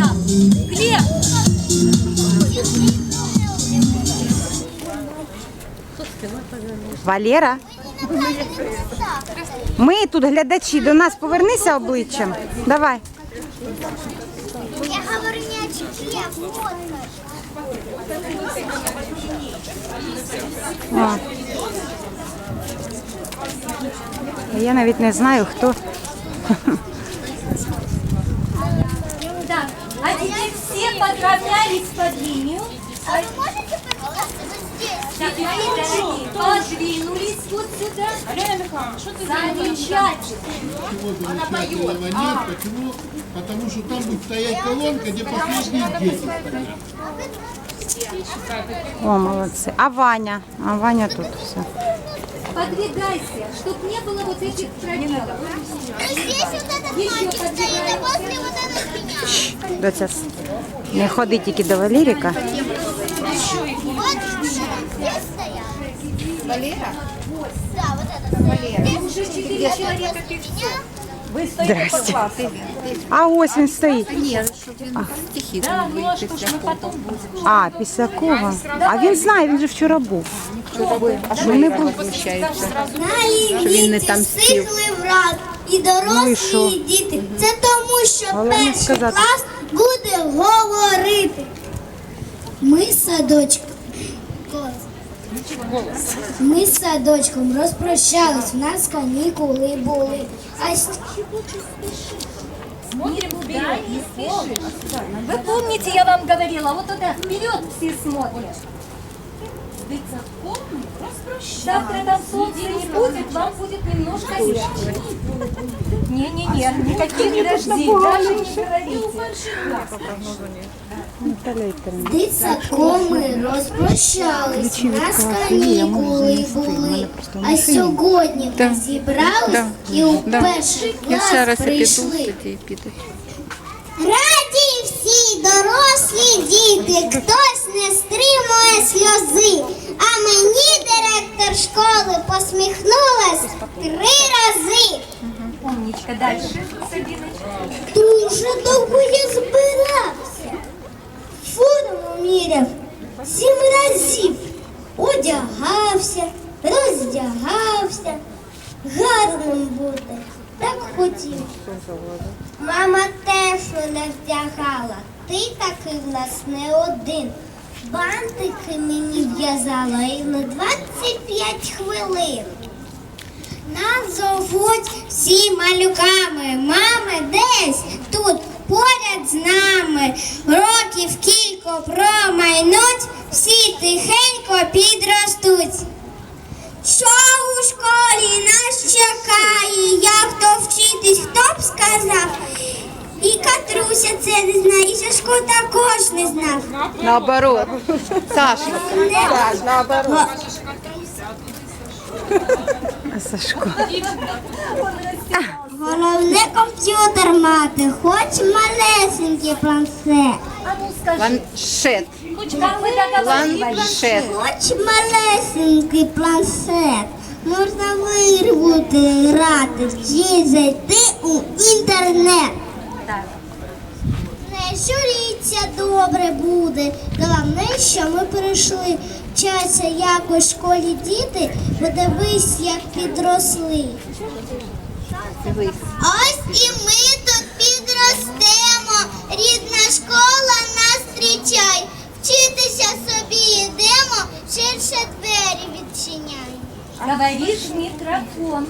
там? Глеб! Валера? Ми тут глядачі, до нас повернися обличчям. Давай. Я говорю не о а фото. О. Я навіть не знаю, хто. А теперь все подравнялись под линию. А вы можете вот здесь? Дорогие, подвинулись вот сюда. Замечательно. Она поет. Нет, почему? Потому что там будет стоять колонка, где последние дети. О, молодці. А Ваня? А Ваня тут все. Подвигайся, чтобы не было вот этих пробелов. Ну здесь вот этот мальчик стоит, а Доця, не ходи тільки до Валеріка. Вот здесь стоял. Валера? Да, вот этот стоял. Уже четыре человека певцов. Здрасте. А ось він стоїть. Да, ну а что ж мы потом будем? А, після кого? А він знає, він же вчора був. А що Вони він були. возмущається? На він не ліміті там спів. стихли враз і Ну і що? дорослі і діти. Це тому, що Головне перший сказати. клас буде говорити. Ми з садочком. Ми з садочком розпрощались, у нас канікули були. А с- Да, не спешишь. Вы помните, я вам говорила, вот туда вперед все смотрят. Завтра там солнца не будет, вам будет немножко легче. Не-не-не, никаких дождей, даже не говорите. Дитсадком ми розпрощались, у нас канікули були. А сьогодні ми зібрались Да. і у Да. перший Я клас зараз піду, прийшли. тоді підуть. Раді всі дорослі діти, хтось три рази. Умничка, дальше, Сабиночка. Дуже довго я збирався. Форму міряв сім разів. Одягався, роздягався. Гарним бути. Так хотів. Мама теж мене вдягала. Ти такий в нас не один. Бантики мені в'язала і на 25 хвилин. Нас зовуть всі малюками. Мами десь тут поряд з нами. Років кілько промайнуть, всі тихенько підростуть. Що у школі нас чекає, як то вчитись, хто б сказав? І Катруся це не знає, і Сашко також не знав. Наоборот. Саша. Наоборот. Сашко. Головне комп'ютер мати, хоч малесенький планшет. Планшет. Планшет. Хоч малесенький планшет. Можна вирвути, грати, чи зайти у інтернет. Так. Не журіться, добре буде. Головне, що ми перейшли. Вчаться якось в школі діти, подивись, як підросли. Ось і ми тут підростемо. Рідна школа нас зустрічай. Вчитися собі йдемо, ширше двері відчиняй. Говоришь в микрофон.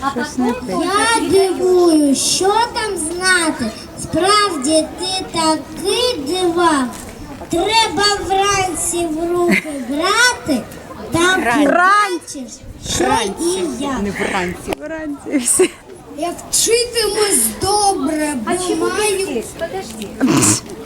А потом Я дивую, що там знати. Справді ти такий дивак. Треба вранці в руки брати там побачиш, що і я. Не вранці. Вранці все. Я вчитимусь добре, бо маю? Подожди.